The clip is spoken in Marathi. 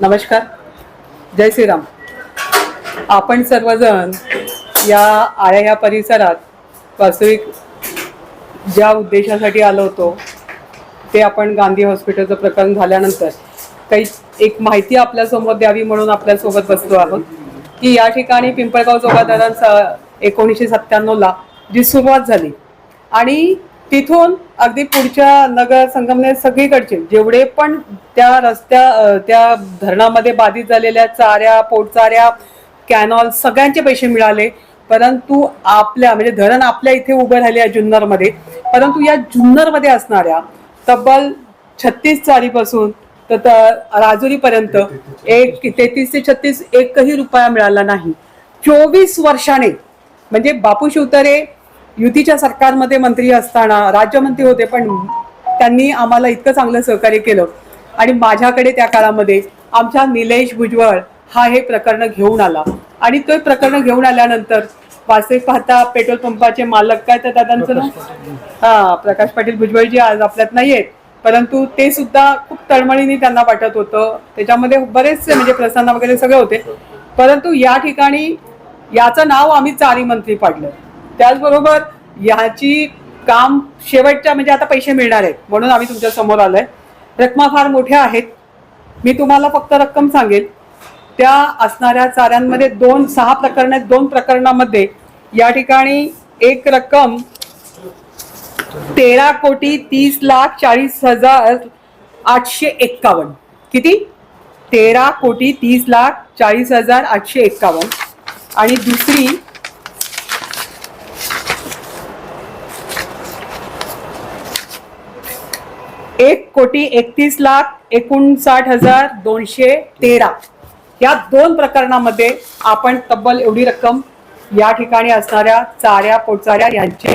नमस्कार. जय श्रीराम. आपण सर्वजण या आळ्या या परिसरात वास्तविक ज्या उद्देशासाठी आलो होतो ते आपण गांधी हॉस्पिटलचं प्रकरण झाल्यानंतर काही एक माहिती आपल्यासमोर द्यावी म्हणून आपल्यासोबत बसलो आहोत की या ठिकाणी पिंपळगाव जोगादारांचा एकोणीसशे सत्त्याण्णवला जी सुरुवात झाली आणि तिथून अगदी पुढच्या नगर संगमनेर सगळीकडचे जेवढे पण त्या रस्त्या त्या धरणामध्ये बाधित झालेल्या चाऱ्या पोटचाऱ्या कॅनॉल सगळ्यांचे पैसे मिळाले. परंतु आपल्या म्हणजे धरण आपल्या इथे उभं राहिले आहे जुन्नरमध्ये. परंतु या जुन्नरमध्ये असणाऱ्या तब्बल छत्तीस चारीपासून तर राजुरीपर्यंत एक तेहतीस ते छत्तीस एकही रुपया मिळाला नाही. चोवीस वर्षाने म्हणजे बापू शिवतरे युतीच्या सरकारमध्ये मंत्री असताना राज्यमंत्री होते पण त्यांनी आम्हाला इतकं चांगलं सहकार्य केलं. आणि माझ्याकडे त्या काळामध्ये आमच्या निलेश भुजबळ हा हे प्रकरण घेऊन आला. आणि ते प्रकरण घेऊन आल्यानंतर वास्तविक पाहता पेट्रोल पंपाचे मालक काय तर दादांचं हा प्रकाश पाटील भुजबळ जी आज आपल्यात नाही आहेत. परंतु ते सुद्धा खूप तळमळीने त्यांना वाटत होतं. त्याच्यामध्ये बरेचसे म्हणजे प्रसन्न वगैरे सगळे होते. परंतु या ठिकाणी याचं नाव आम्ही चारी मंत्री पाडलं. त्याचबरोबर याची काम शेवटच्या म्हणजे आता पैसे मिळणार आहेत म्हणून आम्ही तुमच्यासमोर आलोय. रकमा फार मोठ्या आहेत. मी तुम्हाला फक्त रक्कम सांगेल त्या असणाऱ्या चाऱ्यांमध्ये दोन सहा प्रकरण आहेत. दोन प्रकरणामध्ये या ठिकाणी एक रक्कम तेरा कोटी तीस लाख चाळीस हजार आठशे एक्कावन्न. किती? तेरा कोटी तीस लाख चाळीस हजार आठशे एक्कावन्न. आणि दुसरी एक कोटी एकतीस लाख एकोणसाठ हजार दोनशे तेरा. या दोन प्रकरणामध्ये आपण तब्बल एवढी रक्कम या ठिकाणी असणाऱ्या चाऱ्या पोटचाऱ्या यांचे